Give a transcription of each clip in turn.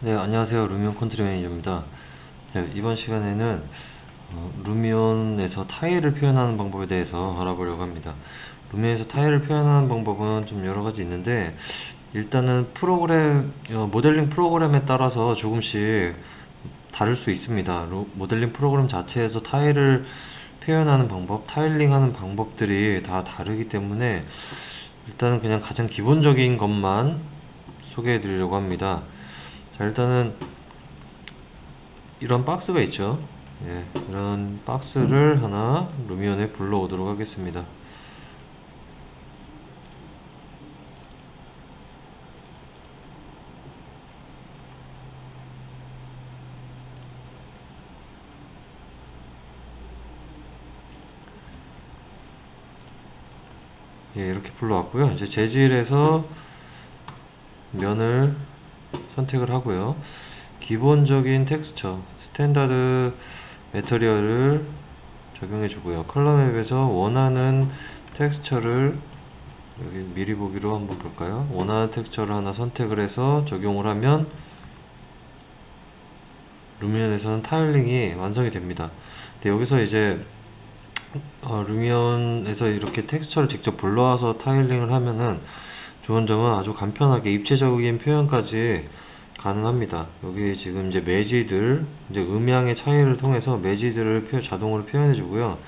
네, 안녕하세요. 루미온 컨트리 매니저입니다. 네, 이번 시간에는 어, 루미온에서 타일을 표현하는 방법에 대해서 알아보려고 합니다. 루미온에서 타일을 표현하는 방법은 좀 여러 가지 있는데 일단은 프로그램 어, 모델링 프로그램에 따라서 조금씩 다를 수 있습니다. 로, 모델링 프로그램 자체에서 타일을 표현하는 방법, 타일링하는 방법들이 다 다르기 때문에 일단은 그냥 가장 기본적인 것만 소개해 드리려고 합니다. 자, 일단은 이런 박스가 있죠. 예, 이런 박스를 하나 루미온에 불러오도록 하겠습니다. 예, 이렇게 불러왔고요. 이제 재질에서 면을 선택을 하고요. 기본적인 텍스처, 스탠다드 매터리얼을 적용해 주고요. 컬러 맵에서 원하는 텍스처를 여기 미리 보기로 한번 볼까요? 원하는 텍스처를 하나 선택을 해서 적용을 하면 루미온에서는 타일링이 완성이 됩니다. 근데 여기서 이제 어, 루미온에서 이렇게 텍스처를 직접 불러와서 타일링을 하면은 좋은 점은 아주 간편하게 입체적인 표현까지 가능합니다. 여기 지금 이제 매지들, 이제 음향의 차이를 통해서 매지들을 표, 자동으로 표현해 주고요.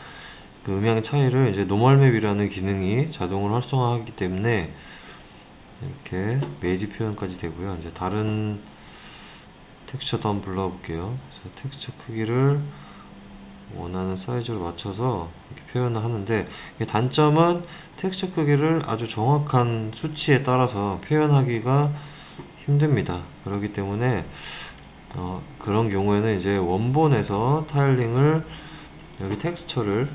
그 음향의 차이를 이제 노멀맵이라는 기능이 자동으로 활성화하기 때문에 이렇게 매지 표현까지 되고요. 이제 다른 텍스처도 한번 불러 볼게요. 그래서 텍스처 크기를 원하는 사이즈로 맞춰서 표현을 하는데 단점은 텍스처 크기를 아주 정확한 수치에 따라서 표현하기가 힘듭니다. 그렇기 때문에 어, 그런 경우에는 이제 원본에서 타일링을 여기 텍스처를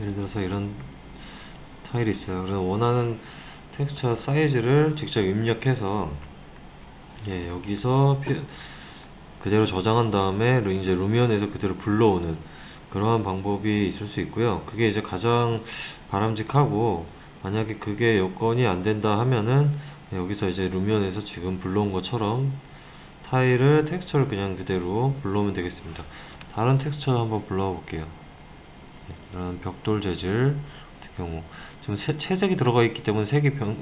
예를 들어서 이런 타일이 있어요. 그래서 원하는 텍스처 사이즈를 직접 입력해서 예, 여기서 그대로 저장한 다음에 이제 루미온에서 그대로 불러오는 그러한 방법이 있을 수 있고요. 그게 이제 가장 바람직하고 만약에 그게 여건이 안 된다 하면은 여기서 이제 루미온에서 지금 불러온 것처럼 타일을 텍스처를 그냥 그대로 불러오면 되겠습니다. 다른 텍스처 한번 불러와 볼게요. 네, 이런 벽돌 재질 같은 경우 지금 세, 채색이 들어가 있기 때문에 색이 변,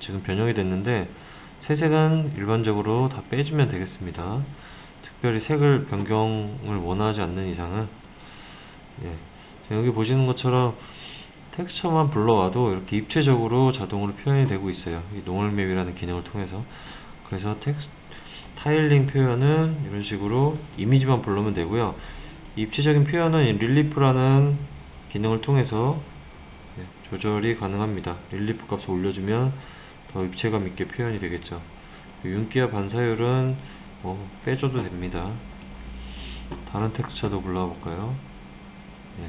지금 변형이 됐는데 채색은 일반적으로 다 빼주면 되겠습니다. 특별히 색을 변경을 원하지 않는 이상은 예. 여기 보시는 것처럼 텍스처만 불러와도 이렇게 입체적으로 자동으로 표현이 되고 있어요. 이 노멀맵이라는 기능을 통해서. 그래서 텍스 타일링 표현은 이런 식으로 이미지만 불러면 되고요. 입체적인 표현은 릴리프라는 기능을 통해서 네, 조절이 가능합니다. 릴리프 값을 올려주면 더 입체감 있게 표현이 되겠죠. 윤기와 반사율은 뭐 빼줘도 됩니다. 다른 텍스처도 불러와 볼까요? 네,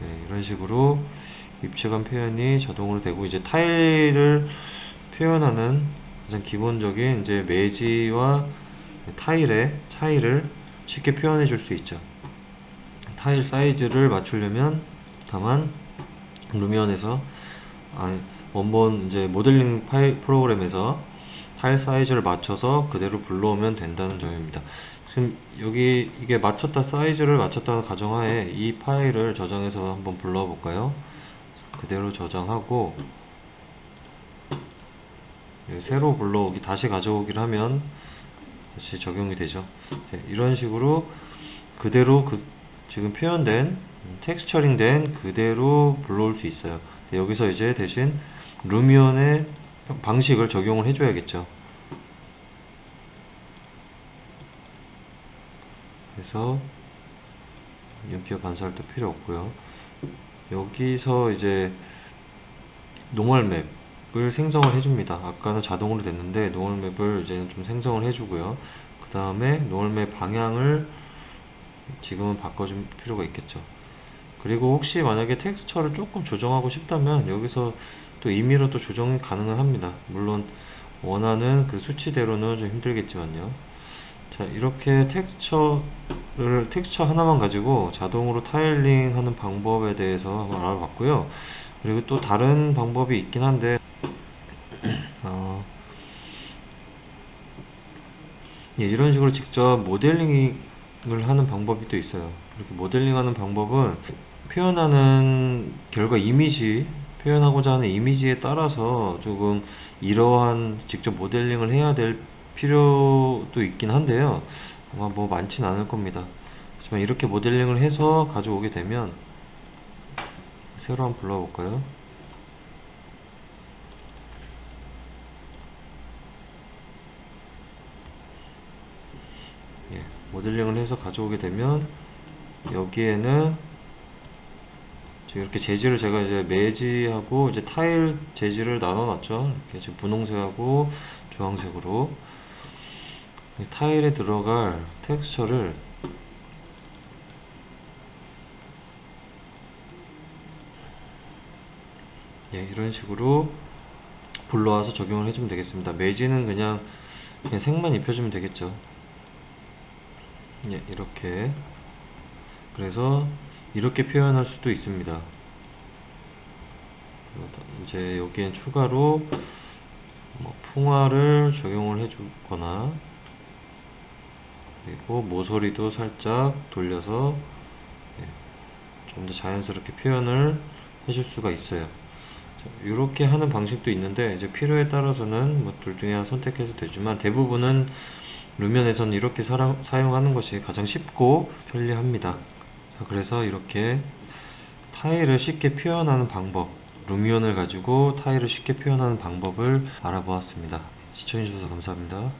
네, 이런 식으로 입체감 표현이 자동으로 되고 이제 타일을 표현하는 가장 기본적인 이제 매지와 타일의 차이를 쉽게 표현해 줄 수 있죠. 타일 사이즈를 맞추려면 다만 루미온에서 아, 원본 이제 모델링 파일 프로그램에서 타일 사이즈를 맞춰서 그대로 불러오면 된다는 점입니다. 지금 여기 이게 맞췄다 사이즈를 맞췄다는 가정하에 이 파일을 저장해서 한번 불러 볼까요? 그대로 저장하고 예, 새로 불러오기 다시 가져오기를 하면 다시 적용이 되죠 네, 이런 식으로 그대로 그 지금 표현된 텍스처링 된 그대로 불러올 수 있어요 네, 여기서 이제 대신 루미온의 방식을 적용을 해줘야겠죠 그래서 윤기와 반사할도 필요 없고요 여기서 이제 노멀 맵을 생성을 해줍니다. 아까는 자동으로 됐는데 노멀 맵을 이제 좀 생성을 해주고요. 그 다음에 노멀 맵 방향을 지금은 바꿔줄 필요가 있겠죠. 그리고 혹시 만약에 텍스처를 조금 조정하고 싶다면 여기서 또 임의로 또 조정이 가능은 합니다. 물론 원하는 그 수치대로는 좀 힘들겠지만요. 자 이렇게 텍스처를 텍스처 하나만 가지고 자동으로 타일링 하는 방법에 대해서 알아봤고요 그리고 또 다른 방법이 있긴 한데 어, 예, 이런 식으로 직접 모델링 을 하는 방법이 또 있어요. 이렇게 모델링하는 방법은 표현하는 결과 이미지, 표현하고자 하는 이미지에 따라서 조금 이러한 직접 모델링을 해야 될 필요도 있긴 한데요. 아마 뭐 많진 않을 겁니다. 하지만 이렇게 모델링을 해서 가져오게 되면 새로 한번 불러볼까요? 예, 모델링을 해서 가져오게 되면 여기에는 이렇게 재질을 제가 이제 매지하고 이제 타일 재질을 나눠 놨죠. 이렇게 지금 분홍색하고 주황색으로 이 타일에 들어갈 텍스처를 예, 이런 식으로 불러와서 적용을 해주면 되겠습니다. 매지는 그냥, 그냥 색만 입혀주면 되겠죠. 예, 이렇게. 그래서 이렇게 표현할 수도 있습니다. 이제 여기엔 추가로 뭐 풍화를 적용을 해주거나 그리고 모서리도 살짝 돌려서 예, 좀더 자연스럽게 표현을 해줄 수가 있어요. 이렇게 하는 방식도 있는데 이제 필요에 따라서는 뭐 둘 중에 하나 선택해도 되지만 대부분은 루면에서는 이렇게 사라, 사용하는 것이 가장 쉽고 편리합니다. 자, 그래서 이렇게 타일을 쉽게 표현하는 방법, 루미온을 가지고 타일을 쉽게 표현하는 방법을 알아보았습니다. 시청해주셔서 감사합니다.